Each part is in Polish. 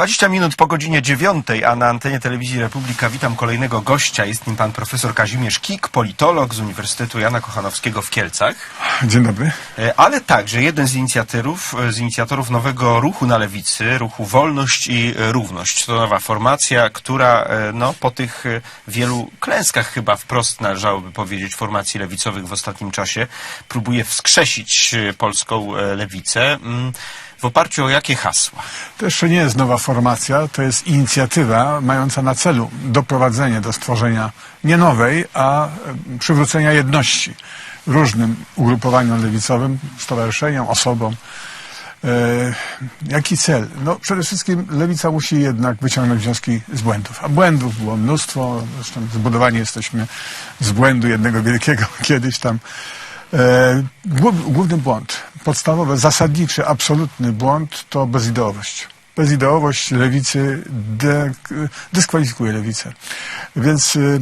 20 minut po godzinie 9, a na antenie telewizji Republika witam kolejnego gościa. Jest nim pan profesor Kazimierz Kik, politolog z Uniwersytetu Jana Kochanowskiego w Kielcach, Dzień dobry. E, ale także jeden z inicjatorów, z inicjatorów nowego ruchu na lewicy, ruchu Wolność i Równość. To nowa formacja, która e, no, po tych e, wielu klęskach chyba wprost należałoby powiedzieć formacji lewicowych w ostatnim czasie próbuje wskrzesić polską lewicę. W oparciu o jakie hasła? To jeszcze nie jest nowa formacja, to jest inicjatywa mająca na celu doprowadzenie do stworzenia nie nowej, a e, przywrócenia jedności różnym ugrupowaniom lewicowym, stowarzyszeniom, osobom. E, jaki cel? No przede wszystkim lewica musi jednak wyciągnąć wnioski z błędów. A błędów było mnóstwo, zresztą zbudowani jesteśmy z błędu jednego wielkiego kiedyś tam. E, głów- Główny błąd, podstawowy, zasadniczy, absolutny błąd to bezideowość. Bezideowość lewicy dyskwalifikuje lewicę. Więc y, y,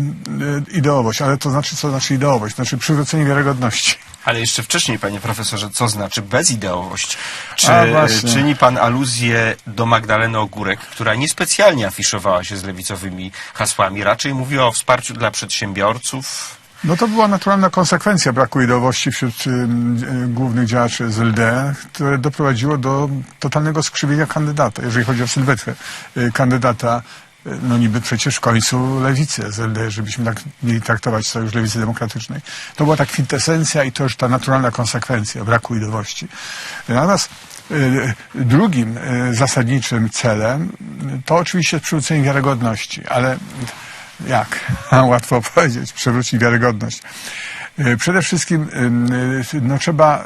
ideowość, ale to znaczy, co znaczy ideowość? Znaczy przywrócenie wiarygodności. Ale jeszcze wcześniej, panie profesorze, co znaczy bezideowość? Czy właśnie. czyni pan aluzję do Magdaleny Ogórek, która niespecjalnie afiszowała się z lewicowymi hasłami, raczej mówiła o wsparciu dla przedsiębiorców? No to była naturalna konsekwencja braku ideowości wśród y, y, głównych działaczy z LD, które doprowadziło do totalnego skrzywienia kandydata, jeżeli chodzi o sylwetkę y, kandydata, y, no niby przecież w końcu lewicy z LD, żebyśmy tak mieli traktować Sojusz Lewicy Demokratycznej. To była ta kwintesencja i to już ta naturalna konsekwencja braku ideowości. Natomiast y, drugim y, zasadniczym celem to oczywiście przywrócenie wiarygodności, ale jak? Łatwo powiedzieć, przywrócić wiarygodność. Y, Przede wszystkim y, no, trzeba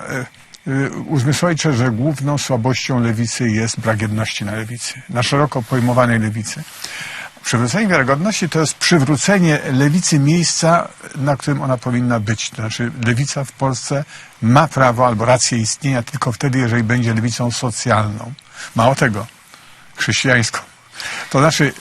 y, uzmysłowić, że główną słabością lewicy jest brak jedności na lewicy, na szeroko pojmowanej lewicy. Przywrócenie wiarygodności to jest przywrócenie lewicy miejsca, na którym ona powinna być. To znaczy, lewica w Polsce ma prawo albo rację istnienia tylko wtedy, jeżeli będzie lewicą socjalną. Mało tego, chrześcijańską. To znaczy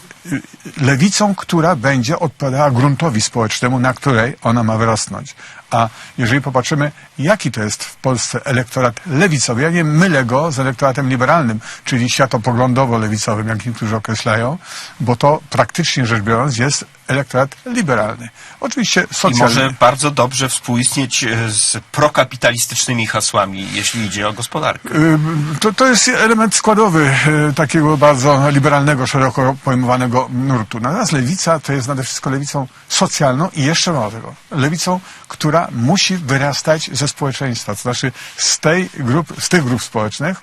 lewicą, która będzie odpowiadała gruntowi społecznemu, na której ona ma wyrosnąć. A jeżeli popatrzymy, jaki to jest w Polsce elektorat lewicowy, ja nie mylę go z elektoratem liberalnym, czyli światopoglądowo-lewicowym, jak niektórzy określają, bo to praktycznie rzecz biorąc jest elektorat liberalny. Oczywiście I socjalny. może bardzo dobrze współistnieć e, z prokapitalistycznymi hasłami, jeśli idzie o gospodarkę. Y, To, to jest element składowy y, takiego bardzo liberalnego, szeroko pojmowanego nurtu. Natomiast lewica to jest nade wszystko lewicą socjalną i jeszcze mało tego, lewicą, która musi wyrastać ze społeczeństwa, to znaczy z, tej grup, z tych grup społecznych,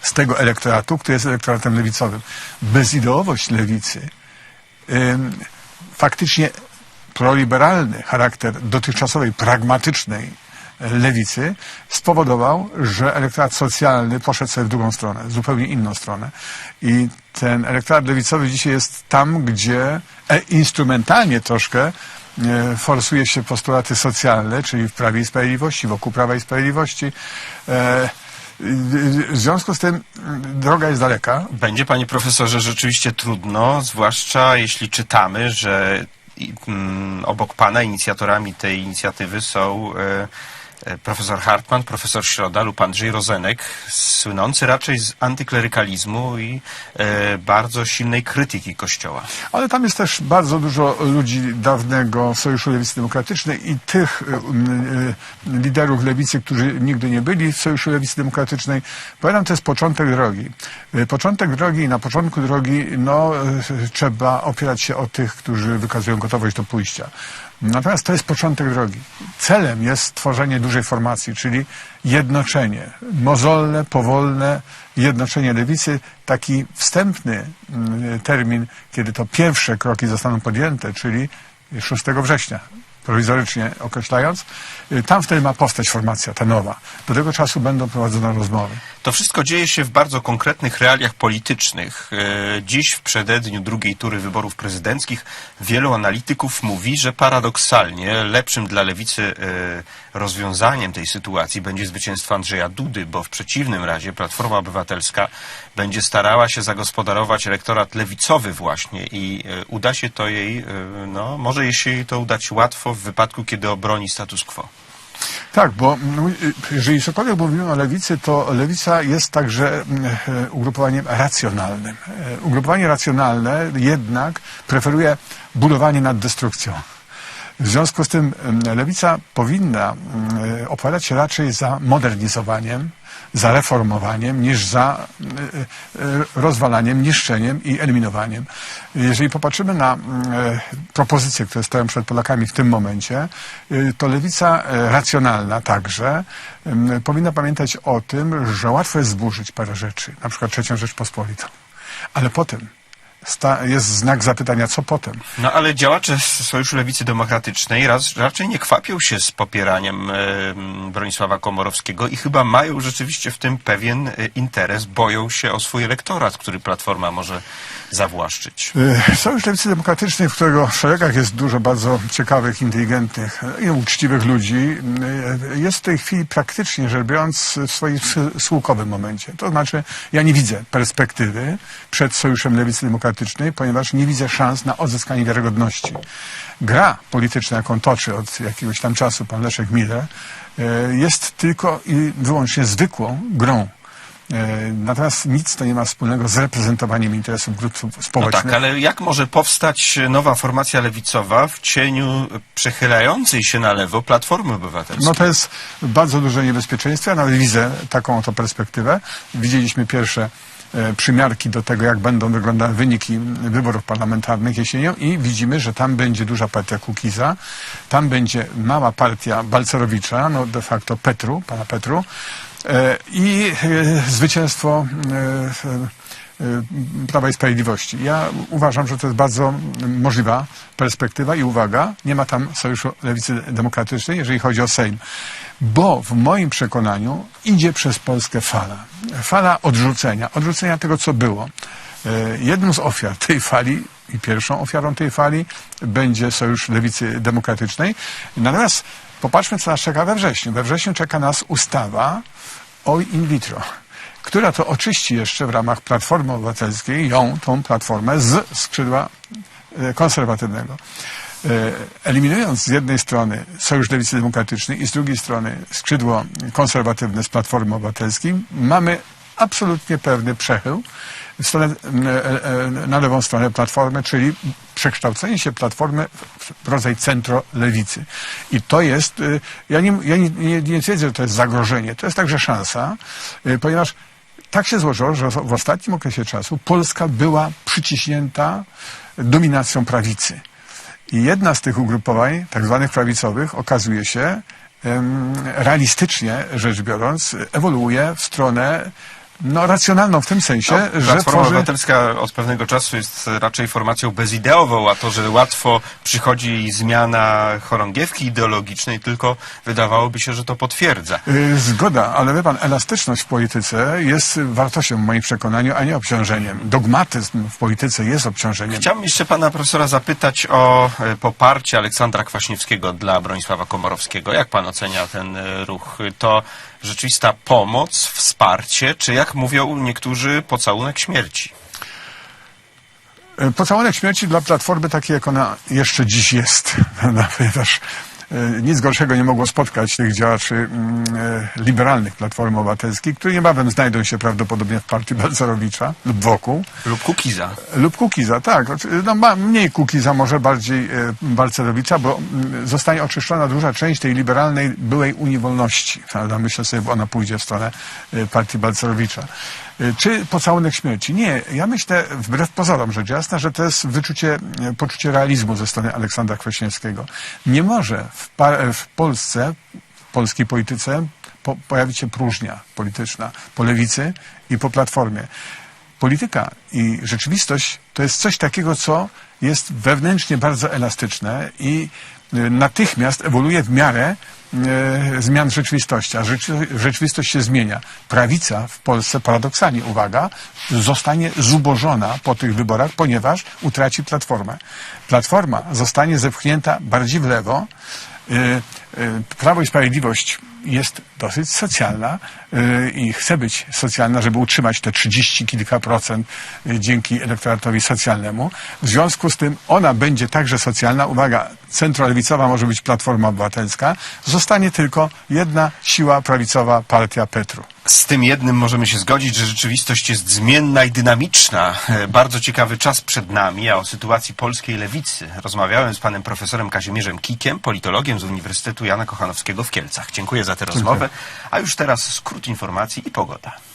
z tego elektoratu, który jest elektoratem lewicowym. Bezideowość lewicy, ym, faktycznie proliberalny charakter dotychczasowej, pragmatycznej lewicy spowodował, że elektorat socjalny poszedł sobie w drugą stronę, zupełnie inną stronę. I ten elektorat lewicowy dzisiaj jest tam, gdzie e, instrumentalnie troszkę forsuje się postulaty socjalne, czyli w Prawie i Sprawiedliwości, wokół Prawa i Sprawiedliwości. E, w związku z tym mm, droga jest daleka. Będzie, panie profesorze, rzeczywiście trudno, zwłaszcza jeśli czytamy, że mm, obok pana inicjatorami tej inicjatywy są e, e, profesor Hartman, profesor Środa lub Andrzej Rozenek, słynący raczej z antyklerykalizmu i e, bardzo silnej krytyki Kościoła. Ale tam jest też bardzo dużo ludzi dawnego Sojuszu Lewicy Demokratycznej i tych y, y, liderów lewicy, którzy nigdy nie byli w Sojuszu Lewicy Demokratycznej. Powiadam, to jest początek drogi. Y, Początek drogi i na początku drogi no, y, trzeba opierać się o tych, którzy wykazują gotowość do pójścia. Natomiast to jest początek drogi. Celem jest stworzenie dużej formacji, czyli jednoczenie, mozolne, powolne jednoczenie lewicy, taki wstępny mm, termin, kiedy to pierwsze kroki zostaną podjęte, czyli 6 września, prowizorycznie określając, y, tam wtedy ma powstać formacja, ta nowa. Do tego czasu będą prowadzone rozmowy. To wszystko dzieje się w bardzo konkretnych realiach politycznych. E, Dziś w przededniu drugiej tury wyborów prezydenckich wielu analityków mówi, że paradoksalnie lepszym dla lewicy e, rozwiązaniem tej sytuacji będzie zwycięstwo Andrzeja Dudy, bo w przeciwnym razie Platforma Obywatelska będzie starała się zagospodarować elektorat lewicowy właśnie i e, uda się to jej, e, no może jej się to udać łatwo w wypadku, kiedy obroni status quo. Tak, bo mm, jeżeli cokolwiek mówimy o lewicy, to lewica jest także e, ugrupowaniem racjonalnym. E, Ugrupowanie racjonalne jednak preferuje budowanie nad destrukcją. W związku z tym lewica powinna mm, opowiadać się raczej za modernizowaniem, za reformowaniem, niż za e, e, rozwalaniem, niszczeniem i eliminowaniem. Jeżeli popatrzymy na mm, e, propozycje, które stoją przed Polakami w tym momencie, to lewica racjonalna także em, powinna pamiętać o tym, że łatwo jest zburzyć parę rzeczy, na przykład trzecią Rzeczpospolitą. Ale potem jest znak zapytania, co potem? No ale działacze Sojuszu Lewicy Demokratycznej raz, raczej nie kwapią się z popieraniem e, Bronisława Komorowskiego i chyba mają rzeczywiście w tym pewien e, interes, boją się o swój elektorat, który Platforma może zawłaszczyć. E, Sojusz Lewicy Demokratycznej, w którego szeregach jest dużo bardzo ciekawych, inteligentnych i uczciwych ludzi, e, jest w tej chwili praktycznie rzecz biorąc w swoim schyłkowym momencie. To znaczy, ja nie widzę perspektywy przed Sojuszem Lewicy Demokratycznej, ponieważ nie widzę szans na odzyskanie wiarygodności. Gra polityczna, jaką toczy od jakiegoś tam czasu pan Leszek Miller, e, jest tylko i wyłącznie zwykłą grą. E, Natomiast nic to nie ma wspólnego z reprezentowaniem interesów grup No społecznych. tak, ale jak może powstać nowa formacja lewicowa w cieniu przechylającej się na lewo Platformy Obywatelskiej? No to jest bardzo duże niebezpieczeństwo. Ja nawet widzę taką oto perspektywę. Widzieliśmy pierwsze przymiarki do tego, jak będą wyglądały wyniki wyborów parlamentarnych jesienią i widzimy, że tam będzie duża partia Kukiza, tam będzie mała partia Balcerowicza, no de facto Petru, pana Petru e, i e, zwycięstwo e, e, Prawa i Sprawiedliwości. Ja uważam, że to jest bardzo możliwa perspektywa i uwaga, nie ma tam Sojuszu Lewicy Demokratycznej, jeżeli chodzi o Sejm. Bo w moim przekonaniu idzie przez Polskę fala. Fala odrzucenia, odrzucenia tego, co było. E, Jedną z ofiar tej fali i pierwszą ofiarą tej fali będzie Sojusz Lewicy Demokratycznej. Natomiast popatrzmy, co nas czeka we wrześniu. We wrześniu czeka nas ustawa o in vitro która to oczyści jeszcze w ramach Platformy Obywatelskiej ją, tą platformę z skrzydła e, konserwatywnego. E, Eliminując z jednej strony Sojusz Lewicy Demokratycznej i z drugiej strony skrzydło konserwatywne z Platformy Obywatelskiej, mamy absolutnie pewny przechył w stronę, e, na lewą stronę Platformy, czyli przekształcenie się Platformy w rodzaj centro-lewicy. I to jest, ja nie, ja nie, nie, nie twierdzę, że to jest zagrożenie, to jest także szansa, ponieważ tak się złożyło, że w ostatnim okresie czasu Polska była przyciśnięta dominacją prawicy. I jedna z tych ugrupowań, tak zwanych prawicowych, okazuje się, realistycznie rzecz biorąc, ewoluuje w stronę no, racjonalną w tym sensie, No, że Platforma tworzy... Obywatelska od pewnego czasu jest raczej formacją bezideową, a to, że łatwo przychodzi zmiana chorągiewki ideologicznej, tylko wydawałoby się, że to potwierdza. Y, Zgoda, ale wie pan, elastyczność w polityce jest wartością w moim przekonaniu, a nie obciążeniem. Dogmatyzm w polityce jest obciążeniem. Chciałbym jeszcze pana profesora zapytać o e, poparcie Aleksandra Kwaśniewskiego dla Bronisława Komorowskiego. Jak pan ocenia ten e, ruch? To rzeczywista pomoc, wsparcie, czy jak mówią niektórzy, pocałunek śmierci? Pocałunek śmierci dla Platformy taki, jak ona jeszcze dziś jest, ponieważ nic gorszego nie mogło spotkać tych działaczy mm, e, liberalnych Platformy Obywatelskiej, które niebawem znajdą się prawdopodobnie w partii Balcerowicza lub wokół, Lub Kukiza. lub Kukiza, tak. Oczy- No, ma mniej Kukiza, może bardziej e, Balcerowicza, bo mm, zostanie oczyszczona duża część tej liberalnej byłej Unii Wolności. Prawda? Myślę sobie, bo ona pójdzie w stronę e, partii Balcerowicza. E, Czy pocałunek śmierci? Nie. Ja myślę, wbrew pozorom rzecz jasna, że to jest wyczucie, e, poczucie realizmu ze strony Aleksandra Kwaśniewskiego. Nie może w, w Polsce, w polskiej polityce po, pojawić się próżnia polityczna po lewicy i po platformie. Polityka i rzeczywistość to jest coś takiego, co jest wewnętrznie bardzo elastyczne i y, natychmiast ewoluuje w miarę zmian rzeczywistości, a rzeczy, rzeczywistość się zmienia. Prawica w Polsce, paradoksalnie, uwaga, zostanie zubożona po tych wyborach, ponieważ utraci platformę. Platforma zostanie zepchnięta bardziej w lewo, y, y, Prawo i Sprawiedliwość jest dosyć socjalna y, i chce być socjalna, żeby utrzymać te 30 kilka procent y, dzięki elektoratowi socjalnemu. W związku z tym ona będzie także socjalna. Uwaga, centrolewicowa może być Platforma Obywatelska. Zostanie tylko jedna siła prawicowa, partia Petru. Z tym jednym możemy się zgodzić, że rzeczywistość jest zmienna i dynamiczna. E, Bardzo ciekawy czas przed nami, a o sytuacji polskiej lewicy rozmawiałem z panem profesorem Kazimierzem Kikiem, politologiem z Uniwersytetu Jana Kochanowskiego w Kielcach. Dziękuję za tę rozmowę, a już teraz skrót informacji i pogoda.